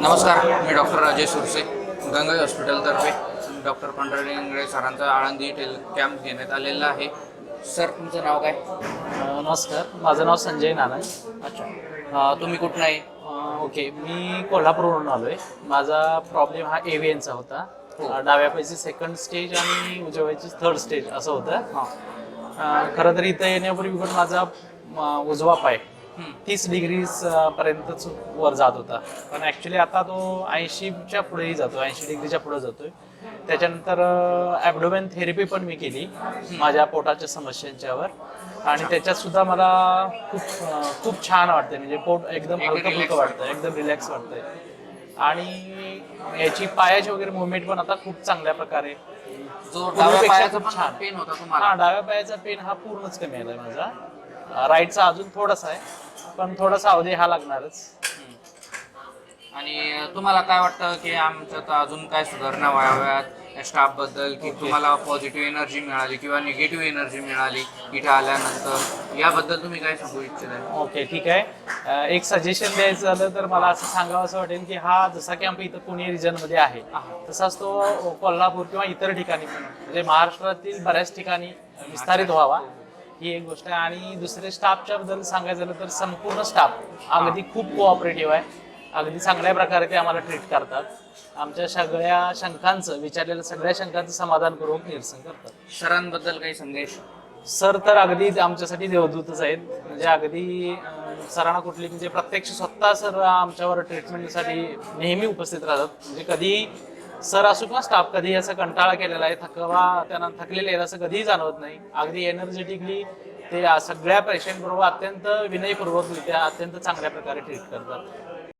नमस्कार मी डॉक्टर राजेश सुरसे गंगाई हॉस्पिटलतर्फे डॉक्टर पंढरी इंगळे सरांचा आळंदी टेल कॅम्प घेण्यात आलेला आहे. सर तुमचं नाव काय? नमस्कार माझं नाव संजय नाना अच्छा. तुम्ही कुठं आहे? ओके मी कोल्हापूरवरून आलो आहे माझा प्रॉब्लेम हा एव्हियनचा होता. अ, डाव्या पायची सेकंड स्टेज आणि उजव्या पायची थर्ड स्टेज असं होतं. हां. खरं तर इथं येण्यापूर्वी पण माझा उजवा पाय. तीस डिग्री पर्यंतच वर जात होता. पण ऍक्च्युली आता तो ऐंशीच्या पुढेही जातो ऐंशी डिग्रीच्या पुढे जातोय. त्याच्यानंतर ॲबडोमेन थेरपी पण मी केली माझ्या पोटाच्या समस्यांच्यावर. आणि त्याच्यात सुद्धा मला खूप खूप छान वाटतंय. म्हणजे पोट एकदम हलकं फुलकं वाटतं एकदम रिलॅक्स वाटतंय. आणि याची पायाची वगैरे मुवमेंट पण आता खूप चांगल्या प्रकारे. जो डाव्या पूर्वीपेक्षा पायाचा खूप पण छान. पेन होता हा डाव्या पायाचा पेन हा पूर्णच कमी आलाय माझा. राईटचा अजून थोडासा आहे. पण थोडासा अवधी हा लागणारच. आणि तुम्हाला काय वाटतं की आमच्यात अजून काय सुधारणा व्हाव्यात स्टाफबद्दल? की तुम्हाला पॉझिटिव्ह एनर्जी मिळाली किंवा निगेटिव्ह एनर्जी मिळाली इथं आल्यानंतर? याबद्दल तुम्ही काय सांगू इच्छिता? ओके ठीक आहे. एक सजेशन द्यायचं झालं तर मला असं सांगावं असं वाटेल की हा जसा कॅम्प इथं पुणे रिजनमध्ये आहे तसाच तो कोल्हापूर किंवा इतर ठिकाणी पण म्हणजे महाराष्ट्रातील बऱ्याच ठिकाणी विस्तारित व्हावा. ही एक गोष्ट आहे. आणि दुसरे स्टाफच्या बद्दल सांगायचं झालं तर संपूर्ण स्टाफ अगदी खूप कोऑपरेटिव्ह आहे. अगदी चांगल्या प्रकारे ते आम्हाला ट्रीट करतात. आमच्या सगळ्या शंकांचं विचारलेल्या सगळ्या शंकांचं समाधानपूर्वक निरसन करतात. सरांबद्दल काही संदेश? सर तर अगदी आमच्यासाठी देवदूतच आहेत. म्हणजे अगदी सरांना कुठली म्हणजे प्रत्यक्ष स्वतः सर आमच्यावर ट्रीटमेंटसाठी नेहमी उपस्थित राहतात. म्हणजे कधी सर असो किंवा स्टाफ कधी असं कंटाळा केलेला आहे थकवा त्यांना थकलेले आहेत असं कधीही जाणवत नाही. अगदी एनर्जेटिकली ते सगळ्या पेशंट बरोबर अत्यंत विनयपूर्वकरित्या अत्यंत चांगल्या प्रकारे ट्रीट करतात.